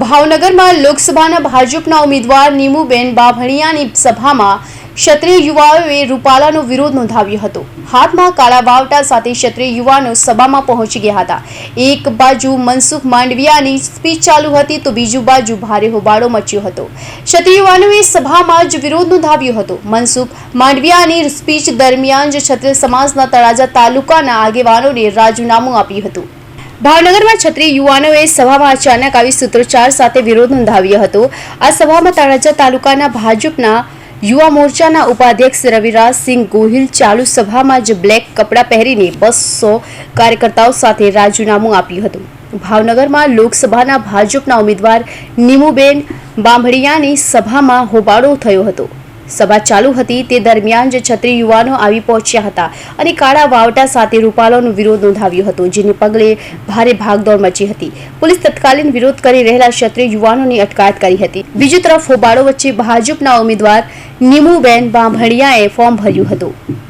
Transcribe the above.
ભાવનગરમાં લોકસભાના ભાજપના ઉમેદવાર નીમુબેન બાભણિયાની સભામાં ક્ષત્રિય યુવાઓએ રૂપાલાનો વિરોધ નોંધાવ્યો હતો. હાથમાં કાળા વાવટા સાથે ક્ષત્રિય યુવાનો સભામાં પહોંચી ગયા હતા. એક બાજુ મનસુખ માંડવિયાની સ્પીચ ચાલુ હતી તો બીજુ બાજુ ભારે હોબાળો મચ્યો હતો. ક્ષત્રિય યુવાનોએ સભામાં જ વિરોધ નોંધાવ્યો હતો. મનસુખ માંડવિયાની સ્પીચ દરમિયાન જ ક્ષત્રિય સમાજના તળાજા તાલુકાના આગેવાનોને રાજીનામું આપ્યું હતું. ભાવનગરમાં છત્રી યુવાનોએ સભામાં અચાનક આવી સૂત્રોચ્ચાર સાથે વિરોધ નોંધાવ્યો હતો. આ સભામાં તળાજા તાલુકાના ભાજપના યુવા મોરચાના ઉપાધ્યક્ષ રવિરાજસિંહ ગોહિલ ચાલુ સભામાં જ બ્લેક કપડાં પહેરીને બસો કાર્યકર્તાઓ સાથે રાજીનામું આપ્યું હતું. ભાવનગરમાં લોકસભાના ભાજપના ઉમેદવાર નીમુબેન બાંભડિયાની સભામાં હોબાળો થયો હતો. સભા ચાલુ હતી તે દરમિયાન જ છત્રી યુવાનો આવી પહોંચ્યા હતા અને કાળા વાવટા સાથે રૂપાલોનો વિરોધ નોંધાવ્યો હતો, જેને પગલે ભારે ભાગદોડ મચી હતી. પોલીસ તત્કાલીન વિરોધ કરી રહેલા ક્ષત્રિય યુવાનોની અટકાયત કરી હતી. બીજી તરફ હોબાળો વચ્ચે ભાજપના ઉમેદવાર નીમુબેન બાંભણિયાએ ફોર્મ ભર્યું હતું.